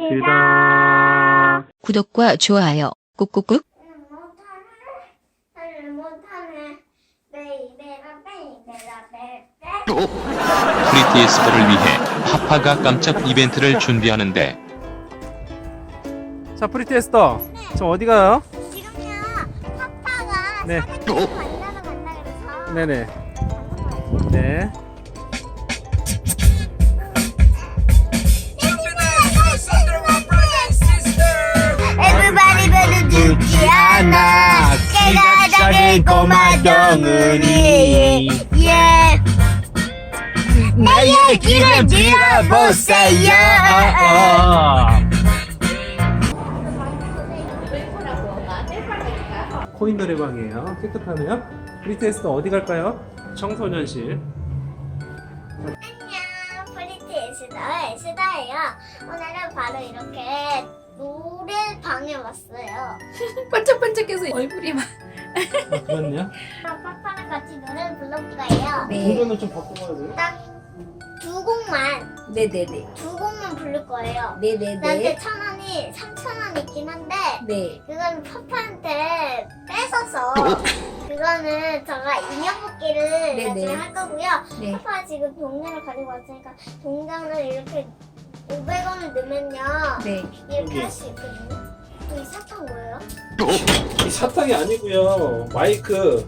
합시다. 구독과 좋아요 꾹꾹꾹. 프리티에스터를 위해 파파가 깜짝 이벤트를 준비하는데 자, 프리테스터. 저 어디 가요? 지금요, 파파가 네. 산에 간다고 간다 그래서 네네. 네. 작은 꼬마 덩어리 yeah. 나의 길을 밀어보세요 코인 노래방이에요. 깨끗하네요. 프리테스터 어디 갈까요? 청소년실. 안녕 프리티 시다의 시다예요 오늘은 바로 이렇게 노래방에 왔어요 반짝반짝해서 얼굴이 막. 아, 그렇네요. 파파랑 같이 노래 불러볼 거예요 네. 노래는 좀 바꿔봐야 돼요. 딱 두 곡만 네네네. 두 곡만 부를 거예요 나한테 네네네. 천 원이 삼천 원 있긴 한데 네. 그건 파파한테 뺏어서 그거는 제가 인형 뽑기를 네네. 나중에 할 거고요 네. 파파 지금 동전을 가지고 왔으니까 동전을 이렇게 500원을 넣으면요 네. 이렇게 할수 있거든요 이 사탕 뭐예요? 이 사탕이 아니고요. 마이크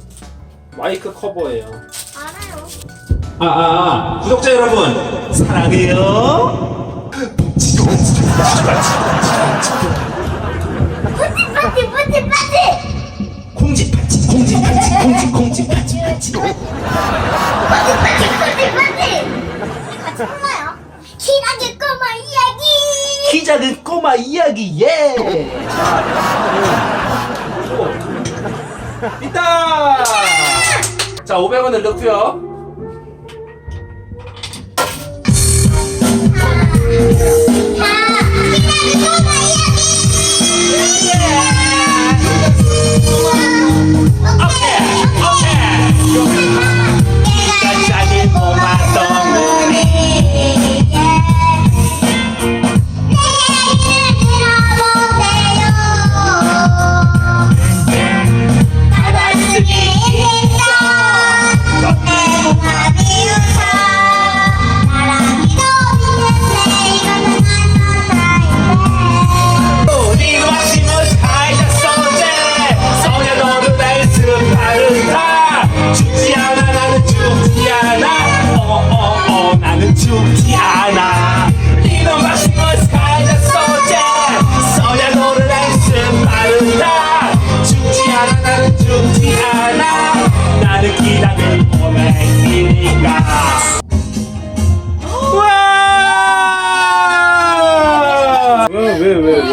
마이크 커버예요. 알아요 아, 아, 아, 구독자 여러분, 사랑해요. 파티 파티 파티 콩지 파치, 콩지 파치, 콩지, 콩지 파치, 파치. 키 작은 꼬마 이야기, 예. 있다. 자, 500원을 넣고요. 키 죽지 않아 이놈 마시면 살자 소재 소녀 너를 날스 바른다. 죽지 않아 나는 죽지 않아. 나는 기다릴 꼬맹이니까. 와! 왜, 왜, 왜, 왜?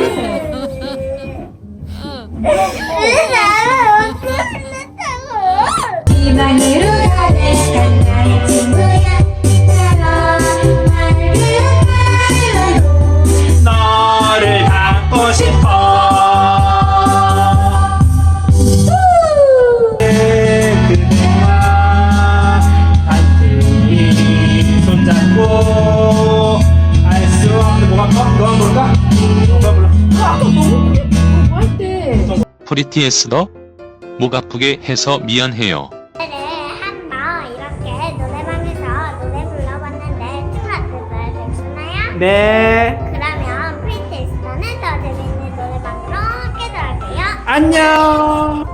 프리티에스더 목 아프게 해서 미안해요. 오늘은 한번 이렇게 노래방에서 노래 불러봤는데 친구들 괜찮아요? 네. 그러면 프리테스터는 더 재밌는 노래방으로 깨달을게요 안녕.